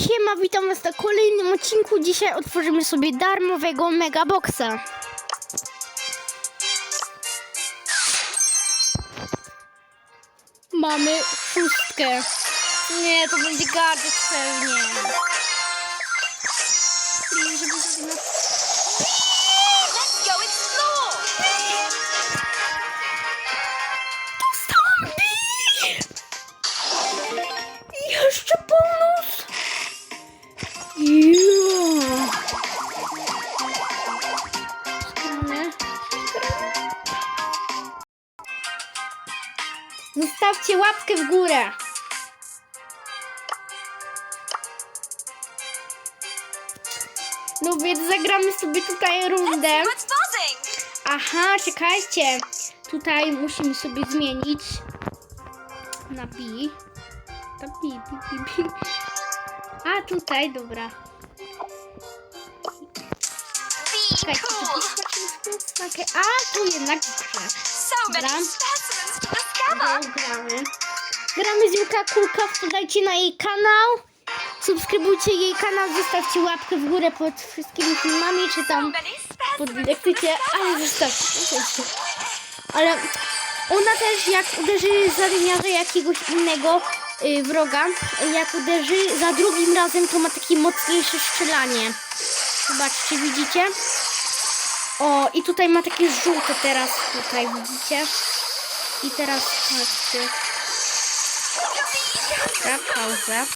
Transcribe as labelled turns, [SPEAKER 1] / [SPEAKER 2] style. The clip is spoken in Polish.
[SPEAKER 1] Siema, witam was na kolejnym odcinku. Dzisiaj otworzymy sobie darmowego megaboxa. Mamy szóstkę. Nie, to będzie gadżet pewnie. Zostawcie łapkę w górę. No więc zagramy sobie tutaj rundę. Aha, czekajcie. Tutaj musimy sobie zmienić na B. To B, B, B, B. A tutaj, dobra. Czekajcie. A, tu jednak
[SPEAKER 2] many
[SPEAKER 1] Dobra.
[SPEAKER 2] Discover!
[SPEAKER 1] Dobra, gramy. Gramy z Julka Kulka, wpadajcie na jej kanał. Subskrybujcie jej kanał, zostawcie łapkę w górę pod wszystkimi filmami, czy tam pod jak chcecie, ale zostawcie. Ale ona też jak uderzy za liniarza jakiegoś innego y, wroga, jak uderzy za drugim razem, to ma takie mocniejsze strzelanie. Zobaczcie, widzicie? O, i tutaj ma takie żółte teraz, tutaj widzicie? I teraz patrzcie. Dobra, pauzę.